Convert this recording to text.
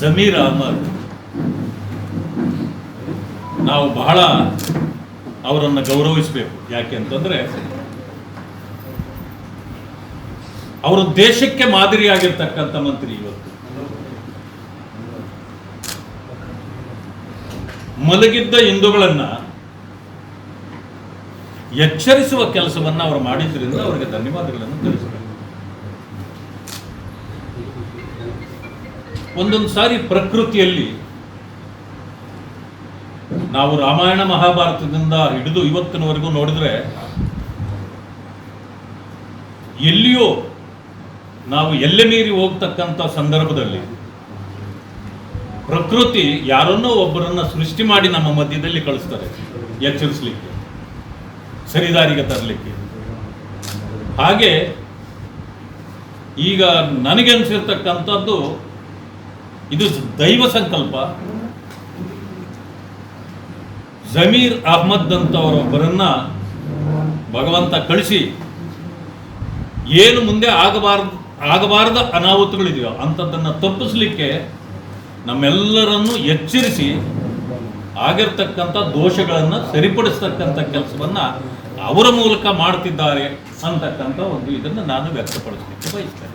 ಜಮೀರ್ ಅಹಮದ್. ನಾವು ಬಹಳ ಅವರನ್ನು ಗೌರವಿಸಬೇಕು. ಯಾಕೆ ಅಂತಂದ್ರೆ, ಅವರು ದೇಶಕ್ಕೆ ಮಾದರಿಯಾಗಿರ್ತಕ್ಕಂಥ ಮಂತ್ರಿ ಇವತ್ತು. ಮಲಗಿದ್ದ ಹಿಂದೂಗಳನ್ನ ಎಚ್ಚರಿಸುವ ಕೆಲಸವನ್ನ ಅವರು ಮಾಡಿದ್ರಿಂದ ಅವರಿಗೆ ಧನ್ಯವಾದಗಳನ್ನು ತಿಳಿಸಬೇಕು. ಒಂದೊಂದು ಸಾರಿ ಪ್ರಕೃತಿಯಲ್ಲಿ ನಾವು ರಾಮಾಯಣ ಮಹಾಭಾರತದಿಂದ ಹಿಡಿದು ಇವತ್ತಿನವರೆಗೂ ನೋಡಿದ್ರೆ ಎಲ್ಲಿಯೋ ನಾವು ಎಲ್ಲೆ ಮೀರಿ ಹೋಗ್ತಕ್ಕಂಥ ಸಂದರ್ಭದಲ್ಲಿ ಪ್ರಕೃತಿ ಯಾರನ್ನೋ ಒಬ್ಬರನ್ನ ಸೃಷ್ಟಿ ಮಾಡಿ ನಮ್ಮ ಮಧ್ಯದಲ್ಲಿ ಕಳಿಸ್ತಾರೆ, ಎಚ್ಚರಿಸಲಿಕ್ಕೆ, ಸರಿದಾರಿಗೆ ತರಲಿಕ್ಕೆ. ಹಾಗೆ ಈಗ ನನಗೆ ಅನಿಸಿರ್ತಕ್ಕಂಥದ್ದು ಇದು ದೈವ ಸಂಕಲ್ಪ. ಜಮೀರ್ ಅಹ್ಮದ್ ಅಂತವರೊಬ್ಬರನ್ನ ಭಗವಂತ ಕಳಿಸಿ, ಏನು ಮುಂದೆ ಆಗಬಾರ್ದು, ಆಗಬಾರದ ಅನಾಹುತಗಳಿದೆಯೋ ಅಂಥದ್ದನ್ನು ತಪ್ಪಿಸ್ಲಿಕ್ಕೆ ನಮ್ಮೆಲ್ಲರನ್ನು ಎಚ್ಚರಿಸಿ ಆಗಿರ್ತಕ್ಕಂಥ ದೋಷಗಳನ್ನು ಸರಿಪಡಿಸ್ತಕ್ಕಂಥ ಕೆಲಸವನ್ನು ಅವರ ಮೂಲಕ ಮಾಡ್ತಿದ್ದಾರೆ ಅಂತಕ್ಕಂಥ ಒಂದು ಇದನ್ನು ನಾನು ವ್ಯಕ್ತಪಡಿಸಲಿಕ್ಕೆ ಬಯಸ್ತೇನೆ.